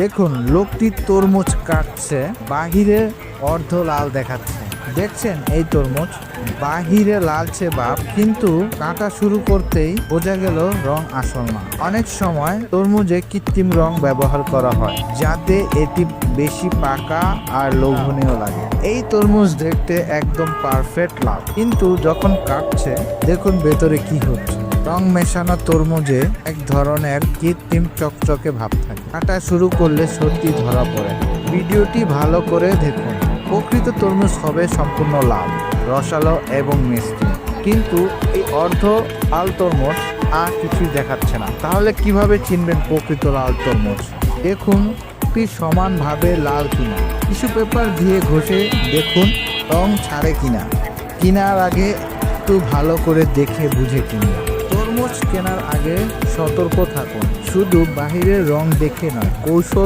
দেখুন, লোকটি তরমুজ কাটছে, বাহিরে অর্ধ লাল দেখাচ্ছে। দেখছেন, এই তরমুজ বাহিরে লালচে বাপ, কিন্তু কাটা শুরু করতেই বোঝা গেল রং আসল না। অনেক সময় তরমুজে কৃত্রিম রং ব্যবহার করা হয়, যাতে এটি বেশি পাকা আর লোভনীয় লাগে। এই তরমুজ দেখতে একদম পারফেক্ট লাল, কিন্তু যখন কাটছে, দেখুন ভেতরে কি হচ্ছে। রং মেশানো তরমুজে এক ধরনের কৃত্রিম চকচকে ভাব থাকে। কাটা শুরু করলে সত্যি ধরা পড়ে ভিডিওটি ভালো করে দেখুন। প্রকৃত তরমুজ হবে সম্পূর্ণ লাল, রসালো এবং মিষ্টি। কিন্তু এই অর্ধ লাল তরমুজ আর কিছুই দেখাচ্ছে না। তাহলে কীভাবে চিনবেন প্রকৃত লাল তরমুজ? দেখুন একটি সমানভাবে লাল কিনা। টিস্যু পেপার দিয়ে ঘষে দেখুন, রং ছাড়ে কিনা। কেনার আগে একটু ভালো করে দেখে বুঝে কিনবেন তরমুজ কেনার আগে সতর্ক থাকুন। শুধু বাহিরের রং দেখে নয় কৌশল